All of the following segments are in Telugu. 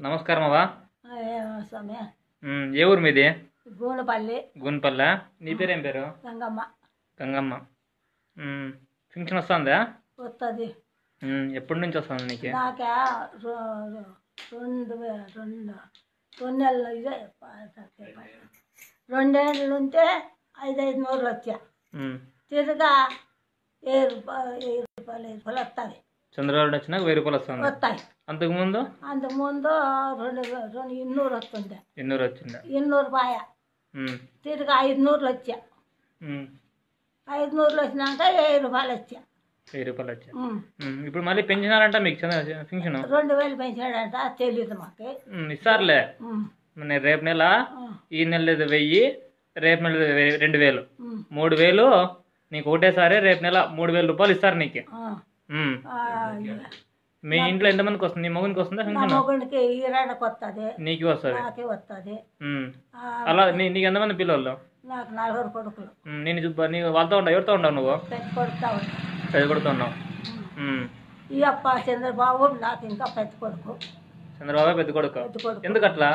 నమస్కారం అవ్వా స్వామి. ఏ ఊరు మీది? గూనపల్లి. గున్పల్లె. నీ పేరేం పేరు? గంగమ్మ. గంగమ్మ. ఫంక్షన్ వస్తుందా? వస్తుంది ఎప్పటి నుంచి వస్తుంది నీకు? నాకా రెండు వే- రెండు రెండు నెలలు ఇదే రెండేళ్ళు ఉంటే ఐదు ఐదు నూరులు వచ్చా ఉమ్, తిరగా ఏ రూపాయలు ఏ రూపాయలు ఏ రూపాయలు వస్తాయి చంద్రబాబు వచ్చినాక వెయ్యి రూపాయలు వస్తుంది. వస్తాయి. అంతకుముందు? అంతకుముందు రెండు వే- రెండు ఇన్నూరు వస్తుండే. ఎన్నూరు వచ్చిందా? ఇన్నూరు పాయ. తిరగా ఐదు నూరులు వచ్చా. ఐదు నూరులు వచ్చినాక వెయ్యి రూపాయలు వచ్చా. వెయ్యి రూపాయలు వచ్చా? ఇప్పుడు మళ్ళీ పెంచినారంట మీకు చంద్ర ఫంక్షన్ రెండు వేలు పెంచాడంట తెలియదు మాకు. ఇస్తారులే. నేను రేపు నెల. ఈ నెల వెయ్యి రేపు నెల రెండు వేలు. మూడు వేలు నీకు ఒకటేసారి రేపు నెల మూడు వేల రూపాయలు ఇస్తారు నీకు. మీ ఇంట్లో ఎంతమందికి వస్తుంది? నీ మగనికి వస్తుందా నా మొగుడికి ఈరాడకు వస్తుంది నీకు వస్తుంది? నాకే వస్తుంది. అలా నీ నీకు ఎంతమంది పిల్లలు? నాకు నలుగురు కొడుకులు. నేను చూప నీ వాళ్ళతో ఉండవు ఎవరితో ఉండవు నువ్వు? పెద్ద కొడుతా ఉంటా చదువుకుంటున్నావు ఉమ్. ఈ అప్ప చంద్రబాబు నాకు ఇంకా పెద్ద కొడుకు. చంద్రబాబు పెద్ద కొడుకు? పెద్ద కొడుకు. ఎందుకు అట్లా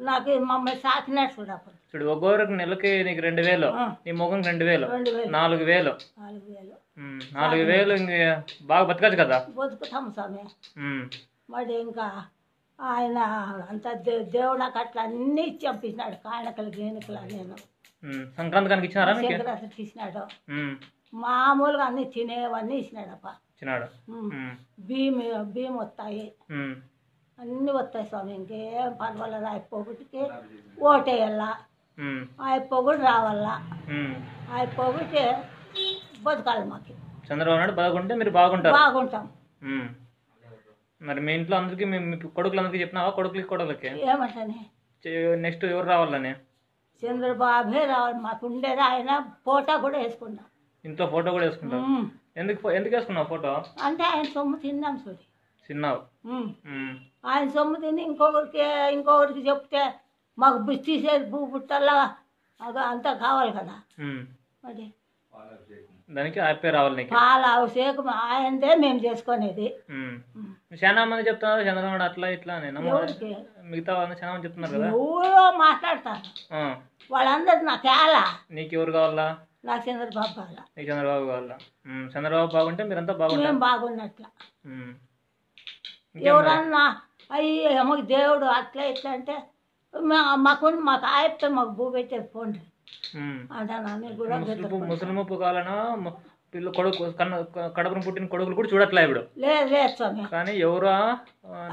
నాకు ఈ మమ్మల్ని సాకినాడు చూడప్పుడు చూడు ఒక్కొక్కరికి నెలకి నీకు రెండు వేలు. ఆ. నీ మొగనికి రెండు వేలు. రెండు వేలు. నాలుగు వేలు. నాలుగు వేలు. నాలుగు వేలు ఇంక బాగా బతకచ్చు కదా బతుకుతాము స్వామి. మరి ఇంకా ఆయన అంత దే- దేవుడు నాకు అట్లా అన్నీ ఇచ్చి పంపించినాడు కాణకలు గేనుకలు నేను. సంక్రాంతి కనుక ఇచ్చినారా ఇచ్చినాడు. మామూలుగా అన్ని తినేవన్నీ ఇచ్చినాడప్ప ఇచ్చినాడు. బియ్యం బియ్యం వస్తాయి. అన్నీ వస్తాయి స్వామి ఇంకేం పర్వాలేదు అయిపోగొట్టుకి ఓటేయాల. అయిపోగొట్టు రావాలా. అయిపోగొట్టి బతకాలి మాకు. చంద్రబాబు నాయుడు బాగుంటే మీరు బాగుంటారు. బాగుంటాం. ఉమ్. మరి మీ ఇంట్లో అందరికీ మీ మీ కొడుకులందరికీ చెప్పినావా? కొడుకులకి కొడుకులకి ఏమంటని? నెక్స్ట్ ఎవరు రావాలని? చంద్రబాబే రావాలి. మాకు ఉండేది ఆయన. ఫోటో కూడా వేసుకున్నాం. ఇంట్లో ఫోటో కూడా వేసుకుంటావు ఉమ్. ఎందుకు ఫో- ఎందుకు వేసుకున్నావు ఫోటో? అంటే ఆయన సొమ్ము తిన్నాం చూడి. చిన్నావు ఉమ్. ఉమ్. ఆయన సొమ్ము తిని ఇంకొకరికి ఇంకొకరికి చెప్తే మాకు బుద్ధి తీసేది భూ పుట్టల్లా. అది అంతా కావాలి కదా. ఉమ్. మరి దానికి హ్యాపీ రావాలి నీకు. పాల అభిషేకం ఆయనదే మేము చేసుకునేది. చాలా మంది చెప్తున్నారు చంద్రబాబు అట్లా ఇట్లా ఎవరికి? మిగతా వాళ్ళు చాలా మంది చెప్తున్నారు కదా. ఎవరో మాట్లాడతారు. వాళ్ళందరూ నాకు ఎలా నీకు ఎవరు కావాలా? నాకు చంద్రబాబు కావాల. నీకు చంద్రబాబు కావాలా. చంద్రబాబు బాగుంటే మీరంతా బాగుంటారు. మేము బాగున్నట్ల? ఎవరన్నా అయ్యి మాకు దేవుడు అట్లా ఇట్లా అంటే మాకు మాకు ఆయప్తే మాకు భూ పెట్టేది పోండి. ఉమ్. అంటానని కూడా ముసలిపు ముసలిముప్పు కావాలన్నా మ- పిల్ల కొడుకు కన్న కడపను పుట్టిన కొడుకులు కూడా చూడట్లే ఇప్పుడు కానీ ఎవరు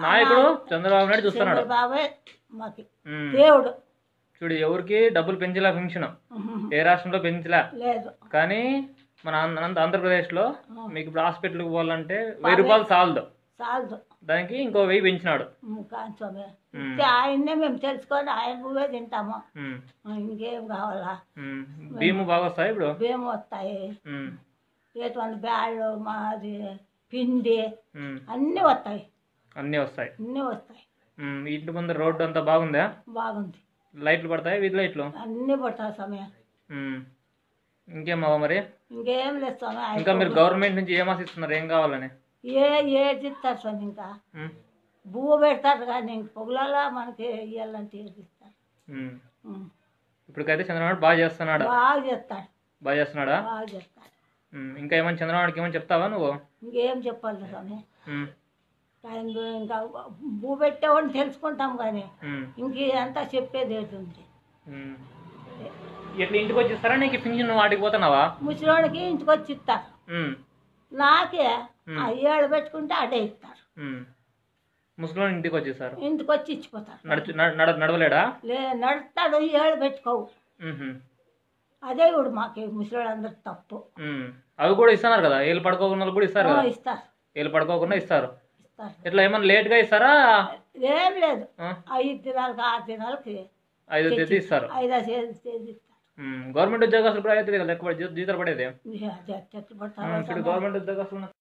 నాయకుడు చంద్రబాబు నాయుడు చూస్తున్నాడు. దేవుడు. చూడు ఎవరికి డబ్బులు పెంచలే పెన్షన్. ఏ రాష్ట్రంలో పెంచలే. లేదు. కానీ మన ఆంధ్ర ఆంధ్ర- ఆంధ్రప్రదేశ్లో మీకు ఇప్పుడు హాస్పిటల్కి పోవాలంటే వెయ్యి రూపాయలు చాలదు. చాలదు దానికి ఇంకో వెయ్యి పెంచినాడు. ఇస్తే ఆయన్నే మేము తెలుసుకొని ఆయన భూవే తింటాము. ఇంకేం కావాలా. భీము బాగా వస్తాయి ఇప్పుడు? బియ్యం వస్తాయి. ఎటువంటి బ్యాళ్ళు మాది పిండి. అన్నీ వస్తాయి. అన్నీ వస్తాయి. అన్నీ వస్తాయి. ఇంటి ముందు రోడ్డు అంతా బాగుందా? బాగుంది. లైట్లు పడతాయి వీధి లైట్లు? అన్నీ పడతాయి సమయం. ఇంకేమవ్వ మరి? ఇంకేం లేదు స్వామి. ఆయన ఇంకా మీరు గవర్నమెంట్ నుంచి ఏం ఆశిస్తున్నారు? ఏం కావాలని? ఏ ఏది ఇస్తారు స్వామి ఇంకా. భూ పెడతారు కానీ ఇంక పొగలలో మనకి ఇవ్వాలంటే ఏది ఇస్తారు ఉమ్. ఉమ్. ఇప్పటికైతే చంద్రబాబు బాగా చేస్తున్నాడు బాగా చేస్తాడు బాగా చేస్తున్నాడా బాగా చేస్తాడు. ఇంకా ఏమైనా చంద్రబాబుకి ఏమైనా చెప్తావా నువ్వు ఇంకేం చెప్పాలి స్వామి ఇంకా భూ పెట్టేవాడిని తెలుసుకుంటాం కానీ. ఇంక అంతా చెప్పేది ఏంటి. ఎట్లా ఇంటికి వచ్చి ఇస్తారా నీకు పింఛన్ వాటికి పోతున్నావా ముసలివాడికి ఇంటికి వచ్చి ఇస్తారు. నాకే ఆ ఏడు పెట్టుకుంటే అడే ఇస్తారు. ముసలి ఇంటికి వచ్చేసారు. ఇంటికి వచ్చి ఇచ్చిపోతారు. నడుచు నడ నడ- నడవలేడా? లే నడుస్తాడు ఏడు పెట్టుకోవు. అదే ఇప్పుడు మాకు ముసలివాళ్ళందరూ తప్పు. అవి కూడా ఇస్తున్నారు కదా? ఏళ్ళు పడుకోకుండా కూడా ఇస్తారు కదా? ఇస్తారు. ఏళ్ళు పడుకోకుండా ఇస్తారు. ఇట్లా ఏమన్నా లేట్గా ఇస్తారా? ఏం లేదు? ఐదు దినాలకి ఆరు దినాలకి ఐదో తేదీ ఇస్తారు. ఐదు తేదీ ఇస్తారు. గవర్నమెంట్ ఉద్యోగస్తులు కూడా కదా జీ- జీతాలు పడేది? ఇప్పుడు గవర్నమెంట్ ఉద్యోగస్తులు